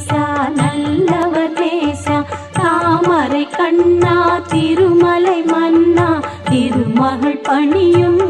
தேசா நல்லவ தேசா. தாமரை கண்ணா திருமலை மன்னா. திருமகள் பணியும்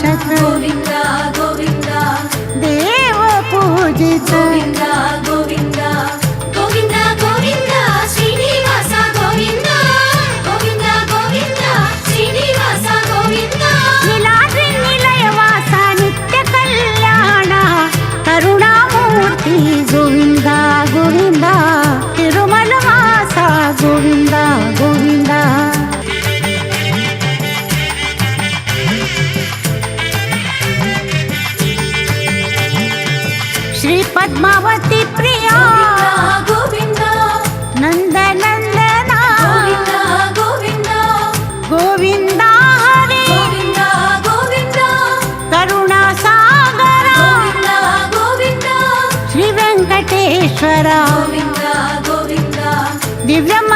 शकल для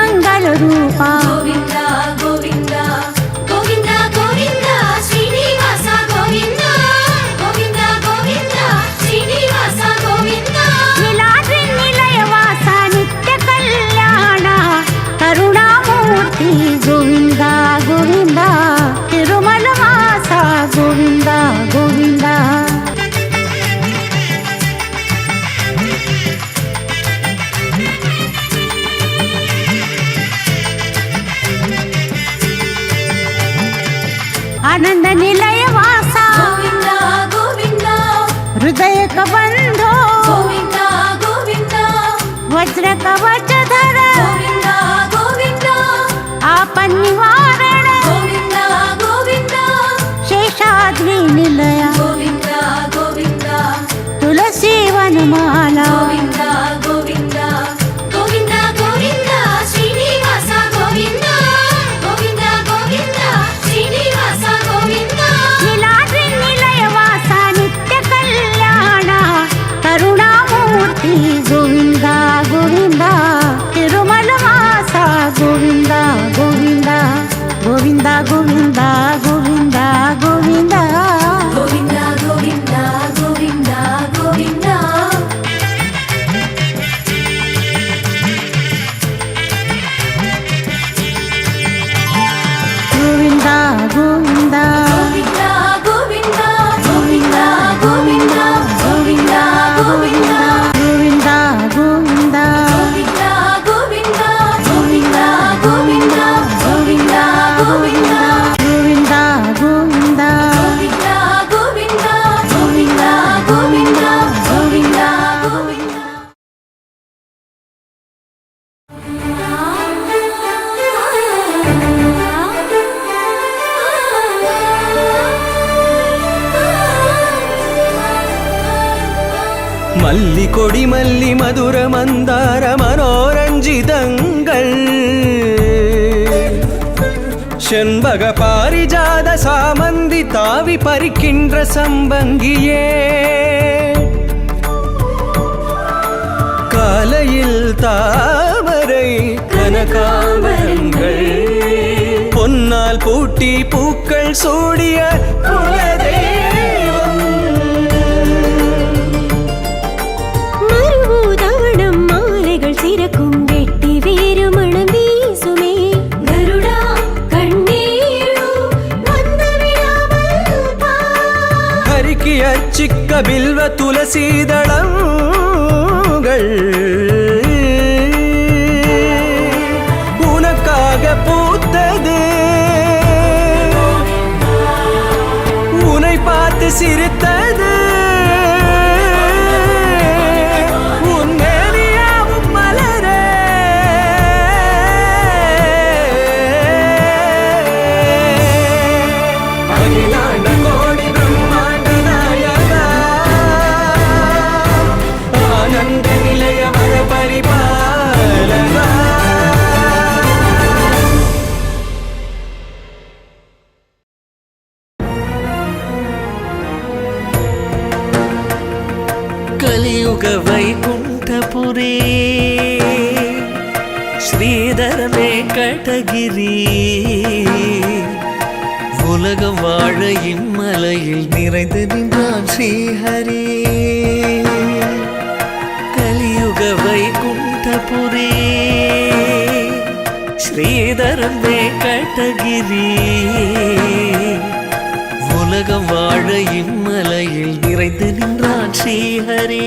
ఆనంద నిలయ వాస. హృదయ కబంధో వజ్ర కవచ மல்லி கொடி மல்லி மதுர மந்தார மனோரஞ்சிதங்கள். செண்பக பாரிஜாத சாமந்தி தாவி பறிக்கின்ற சம்பங்கியே. காலையில் தாமரை கனகாமரங்கள் பொன்னால் பூட்டி பூக்கள் சூடிய ஹரிக்கு அர்ச்சிக்க பில்வ துளசீதளங்கள். உனக்காக பூத்தது. உன்னை பார்த்து சிரித்த కలియుగ వైకుంఠపురి ஸ்ரீதர மேற்கட்டகிரி உலக வாழ இம்மலையில் நிறைந்து நின்றான் ஸ்ரீஹரி. கலியுக வைகுண்டபுரி ஸ்ரீதர மேற்கட்டகிரி உலகம் வாழ இம்மலையில் நிறைந்து நின்றான் ஸ்ரீஹரே.